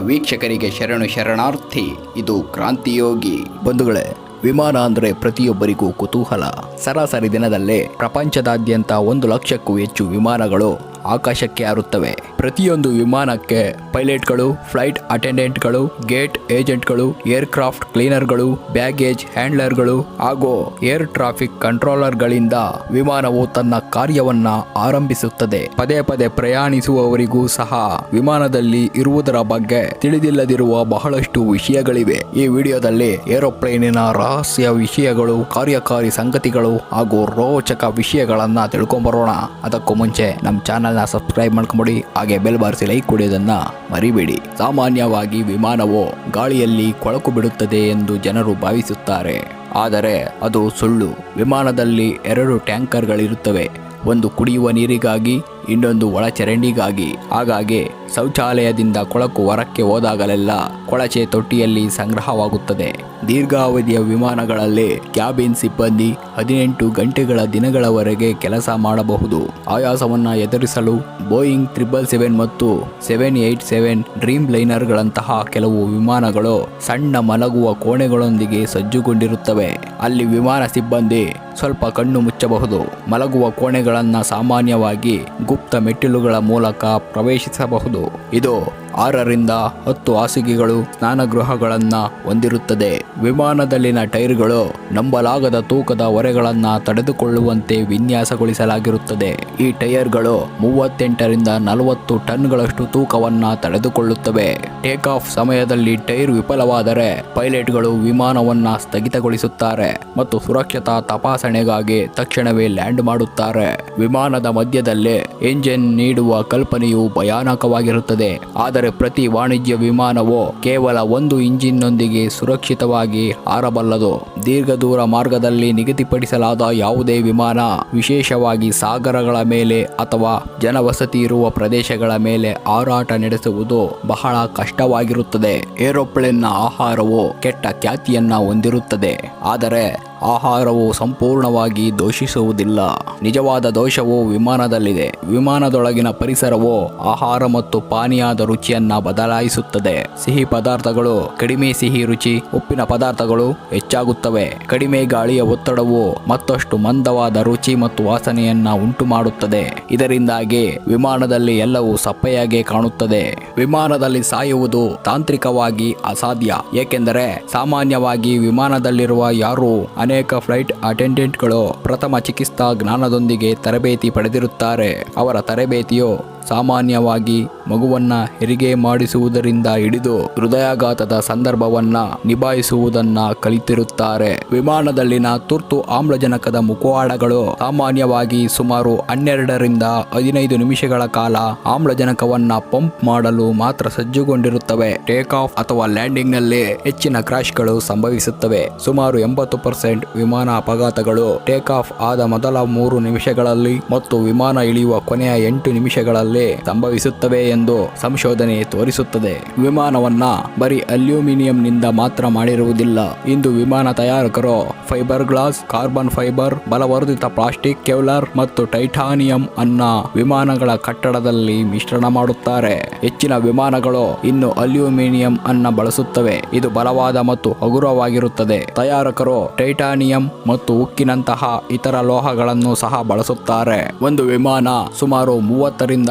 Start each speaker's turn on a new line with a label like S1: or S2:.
S1: ವೀಕ್ಷಕರಿಗೆ ಶರಣು ಶರಣಾರ್ಥಿ, ಇದು ಕ್ರಾಂತಿಯೋಗಿ. ಬಂಧುಗಳೇ, ವಿಮಾನ ಅಂದರೆ ಪ್ರತಿಯೊಬ್ಬರಿಗೂ ಕುತೂಹಲ. ಸರಾಸರಿ ದಿನದಲ್ಲೇ ಪ್ರಪಂಚದಾದ್ಯಂತ ಒಂದು ಲಕ್ಷಕ್ಕೂ ಹೆಚ್ಚು ವಿಮಾನಗಳು ಆಕಾಶಕ್ಕೆ ಹಾರುತ್ತವೆ ಪ್ರತಿಯೊಂದು ವಿಮಾನಕ್ಕೆ ಪೈಲಟ್ಗಳು, ಫ್ಲೈಟ್ ಅಟೆಂಡೆಂಟ್ಗಳು, ಗೇಟ್ ಏಜೆಂಟ್ಗಳು, ಏರ್ಕ್ರಾಫ್ಟ್ ಕ್ಲೀನರ್ಗಳು, ಬ್ಯಾಗೇಜ್ ಹ್ಯಾಂಡ್ಲರ್ಗಳು ಹಾಗೂ ಏರ್ ಟ್ರಾಫಿಕ್ ಕಂಟ್ರೋಲರ್ಗಳಿಂದ ವಿಮಾನವು ತನ್ನ ಕಾರ್ಯವನ್ನ ಆರಂಭಿಸುತ್ತದೆ. ಪದೇ ಪದೇ ಪ್ರಯಾಣಿಸುವವರಿಗೂ ಸಹ ವಿಮಾನದಲ್ಲಿ ಇರುವುದರ ಬಗ್ಗೆ ತಿಳಿದಿಲ್ಲದಿರುವ ಬಹಳಷ್ಟು ವಿಷಯಗಳಿವೆ. ಈ ವಿಡಿಯೋದಲ್ಲಿ ಏರೋಪ್ಲೇನಿನ ರಹಸ್ಯ ವಿಷಯಗಳು, ಕಾರ್ಯಕಾರಿ ಸಂಗತಿಗಳು ಹಾಗೂ ರೋಚಕ ವಿಷಯಗಳನ್ನ ತಿಳ್ಕೊಂಬರೋಣ. ಅದಕ್ಕೂ ಮುಂಚೆ ನಮ್ಮ ಚಾನಲ್ನ ಸಬ್ಸ್ಕ್ರೈಬ್ ಮಾಡ್ಕೊಂಬಿಡಿ, ಹಾಗೆ ಬೆಲ್ ಬಾರಿಸಿ ಲೈಕ್ ಕೊಡೋದನ್ನು ಮರಿಬೇಡಿ. ಸಾಮಾನ್ಯವಾಗಿ ವಿಮಾನವು ಗಾಳಿಯಲ್ಲಿ ಕೊಳಕು ಬಿಡುತ್ತದೆ ಎಂದು ಜನರು ಭಾವಿಸುತ್ತಾರೆ. ಆದರೆ ಅದು ಸುಳ್ಳು. ವಿಮಾನದಲ್ಲಿ ಎರಡು ಟ್ಯಾಂಕರ್ಗಳಿರುತ್ತವೆ. ಒಂದು ಕುಡಿಯುವ ನೀರಿಗಾಗಿ, ಇನ್ನೊಂದು ಒಳಚರಂಡಿಗಾಗಿ. ಹಾಗಾಗಿ ಶೌಚಾಲಯದಿಂದ ಕೊಳಕು ಹೊರಕ್ಕೆ ಹೋದಾಗಲೆಲ್ಲ ಕೊಳಚೆ ತೊಟ್ಟಿಯಲ್ಲಿ ಸಂಗ್ರಹವಾಗುತ್ತದೆ. ದೀರ್ಘಾವಧಿಯ ವಿಮಾನಗಳಲ್ಲಿ ಕ್ಯಾಬಿನ್ ಸಿಬ್ಬಂದಿ ಹದಿನೆಂಟು ಗಂಟೆಗಳ ದಿನಗಳವರೆಗೆ ಕೆಲಸ ಮಾಡಬಹುದು. ಆಯಾಸವನ್ನು ಎದುರಿಸಲು ಬೋಯಿಂಗ್ ತ್ರಿಬಲ್ ಸೆವೆನ್ ಮತ್ತು ಸೆವೆನ್ ಏಟ್ ಸೆವೆನ್ ಡ್ರೀಮ್ ಲೈನರ್ಗಳಂತಹ ಕೆಲವು ವಿಮಾನಗಳು ಸಣ್ಣ ಮಲಗುವ ಕೋಣೆಗಳೊಂದಿಗೆ ಸಜ್ಜುಗೊಂಡಿರುತ್ತವೆ. ಅಲ್ಲಿ ವಿಮಾನ ಸಿಬ್ಬಂದಿ ಸ್ವಲ್ಪ ಕಣ್ಣು ಮುಚ್ಚಬಹುದು. ಮಲಗುವ ಕೋಣೆಗಳನ್ನು ಸಾಮಾನ್ಯವಾಗಿ ಗುಪ್ತ ಮೆಟ್ಟಿಲುಗಳ ಮೂಲಕ ಪ್ರವೇಶಿಸಬಹುದು. ಇದು ಆರರಿಂದ ಹತ್ತು ಹಾಸಿಗೆಗಳು ಸ್ನಾನಗೃಹಗಳನ್ನು ಹೊಂದಿರುತ್ತದೆ. ವಿಮಾನದಲ್ಲಿನ ಟೈರ್ಗಳು ನಂಬಲಾಗದ ತೂಕದ ಹೊರೆಗಳನ್ನು ತಡೆದುಕೊಳ್ಳುವಂತೆ ವಿನ್ಯಾಸಗೊಳಿಸಲಾಗಿರುತ್ತದೆ. ಈ ಟೈರ್ಗಳು ಮೂವತ್ತೆಂಟರಿಂದ ನಲವತ್ತು ಟನ್ಗಳಷ್ಟು ತೂಕವನ್ನು ತಡೆದುಕೊಳ್ಳುತ್ತವೆ. ಟೇಕ್ ಆಫ್ ಸಮಯದಲ್ಲಿ ಟೈರ್ ವಿಫಲವಾದರೆ ಪೈಲಟ್ಗಳು ವಿಮಾನವನ್ನು ಸ್ಥಗಿತಗೊಳಿಸುತ್ತಾರೆ ಮತ್ತು ಸುರಕ್ಷತಾ ತಪಾಸಣೆಗಾಗಿ ತಕ್ಷಣವೇ ಲ್ಯಾಂಡ್ ಮಾಡುತ್ತಾರೆ. ವಿಮಾನದ ಮಧ್ಯದಲ್ಲೇ ಎಂಜಿನ್ ನೀಡುವ ಕಲ್ಪನೆಯು ಭಯಾನಕವಾಗಿರುತ್ತದೆ. ಆದರೆ ಪ್ರತಿ ವಾಣಿಜ್ಯ ವಿಮಾನವು ಕೇವಲ ಒಂದು ಇಂಜಿನ್ನೊಂದಿಗೆ ಸುರಕ್ಷಿತವಾಗಿ ಹಾರಬಲ್ಲದು. ದೀರ್ಘ ದೂರ ಮಾರ್ಗದಲ್ಲಿ ನಿಗದಿಪಡಿಸಲಾದ ಯಾವುದೇ ವಿಮಾನ, ವಿಶೇಷವಾಗಿ ಸಾಗರಗಳ ಮೇಲೆ ಅಥವಾ ಜನವಸತಿ ಇರುವ ಪ್ರದೇಶಗಳ ಮೇಲೆ ಹಾರಾಟ ನಡೆಸುವುದು ಬಹಳ ಕಷ್ಟವಾಗಿರುತ್ತದೆ. ಏರೋಪ್ಲೇನ್ನ ಆಹಾರವು ಕೆಟ್ಟ ಖ್ಯಾತಿಯನ್ನ ಹೊಂದಿರುತ್ತದೆ. ಆದರೆ ಆಹಾರವು ಸಂಪೂರ್ಣವಾಗಿ ದೋಷಿಸುವುದಿಲ್ಲ. ನಿಜವಾದ ದೋಷವು ವಿಮಾನದಲ್ಲಿದೆ. ವಿಮಾನದೊಳಗಿನ ಪರಿಸರವು ಆಹಾರ ಮತ್ತು ಪಾನೀಯದ ರುಚಿಯನ್ನ ಬದಲಾಯಿಸುತ್ತದೆ. ಸಿಹಿ ಪದಾರ್ಥಗಳು, ಕಡಿಮೆ ಸಿಹಿ ರುಚಿ, ಉಪ್ಪಿನ ಪದಾರ್ಥಗಳು ಹೆಚ್ಚಾಗುತ್ತವೆ. ಕಡಿಮೆ ಗಾಳಿಯ ಒತ್ತಡವು ಮತ್ತಷ್ಟು ಮಂದವಾದ ರುಚಿ ಮತ್ತು ವಾಸನೆಯನ್ನ ಉಂಟು ಮಾಡುತ್ತದೆ ಇದರಿಂದಾಗಿ ವಿಮಾನದಲ್ಲಿ ಎಲ್ಲವೂ ಸಪ್ಪೆಯಾಗಿ ಕಾಣುತ್ತದೆ. ವಿಮಾನದಲ್ಲಿ ಸಾಯುವುದು ತಾಂತ್ರಿಕವಾಗಿ ಅಸಾಧ್ಯ. ಏಕೆಂದರೆ ಸಾಮಾನ್ಯವಾಗಿ ವಿಮಾನದಲ್ಲಿರುವ ಯಾರು ಅನೇಕ ಫ್ಲೈಟ್ ಅಟೆಂಡೆಂಟ್ಗಳು ಪ್ರಥಮ ಚಿಕಿತ್ಸಾ ಜ್ಞಾನದೊಂದಿಗೆ ತರಬೇತಿ ಪಡೆದಿರುತ್ತಾರೆ. ಅವರ ತರಬೇತಿಯು ಸಾಮಾನ್ಯವಾಗಿ ಮಗುವನ್ನ ಹೆರಿಗೆ ಮಾಡಿಸುವುದರಿಂದ ಹಿಡಿದು ಹೃದಯಾಘಾತದ ಸಂದರ್ಭವನ್ನ ನಿಭಾಯಿಸುವುದನ್ನ ಕಲಿತಿರುತ್ತಾರೆ. ವಿಮಾನದಲ್ಲಿನ ತುರ್ತು ಆಮ್ಲಜನಕದ ಮುಖವಾಡಗಳು ಸಾಮಾನ್ಯವಾಗಿ ಸುಮಾರು ಹನ್ನೆರಡರಿಂದ ಹದಿನೈದು ನಿಮಿಷಗಳ ಕಾಲ ಆಮ್ಲಜನಕವನ್ನ ಪಂಪ್ ಮಾಡಲು ಮಾತ್ರ ಸಜ್ಜುಗೊಂಡಿರುತ್ತವೆ. ಟೇಕ್ ಆಫ್ ಅಥವಾ ಲ್ಯಾಂಡಿಂಗ್ನಲ್ಲಿ ಹೆಚ್ಚಿನ ಕ್ರಾಶ್ಗಳು ಸಂಭವಿಸುತ್ತವೆ. ಸುಮಾರು ಎಂಬತ್ತು ಪರ್ಸೆಂಟ್ ವಿಮಾನ ಅಪಘಾತಗಳು ಟೇಕ್ ಆಫ್ ಆದ ಮೊದಲ ಮೂರು ನಿಮಿಷಗಳಲ್ಲಿ ಮತ್ತು ವಿಮಾನ ಇಳಿಯುವ ಕೊನೆಯ ಎಂಟು ನಿಮಿಷಗಳಲ್ಲಿ ಸಂಭವಿಸುತ್ತವೆ ಎಂದು ಸಂಶೋಧನೆ ತೋರಿಸುತ್ತದೆ. ವಿಮಾನವನ್ನ ಬರೀ ಅಲ್ಯೂಮಿನಿಯಂನಿಂದ ಮಾತ್ರ ಮಾಡಿರುವುದಿಲ್ಲ. ಇಂದು ವಿಮಾನ ತಯಾರಕರು ಫೈಬರ್ ಗ್ಲಾಸ್ ಕಾರ್ಬನ್ ಫೈಬರ್, ಬಲವರ್ಧಿತ ಪ್ಲಾಸ್ಟಿಕ್, ಕೆವ್ಲರ್ ಮತ್ತು ಟೈಟಾನಿಯಂ ಅನ್ನ ವಿಮಾನಗಳ ಕಟ್ಟಡದಲ್ಲಿ ಮಿಶ್ರಣ ಮಾಡುತ್ತಾರೆ. ಹೆಚ್ಚಿನ ವಿಮಾನಗಳು ಇನ್ನು ಅಲ್ಯೂಮಿನಿಯಂ ಅನ್ನ ಬಳಸುತ್ತವೆ. ಇದು ಬಲವಾದ ಮತ್ತು ಹಗುರವಾಗಿರುತ್ತದೆ. ತಯಾರಕರು ಟೈಟಾನಿಯಂ ಮತ್ತು ಉಕ್ಕಿನಂತಹ ಇತರ ಲೋಹಗಳನ್ನು ಸಹ ಬಳಸುತ್ತಾರೆ. ಒಂದು ವಿಮಾನ ಸುಮಾರು ಮೂವತ್ತರಿಂದ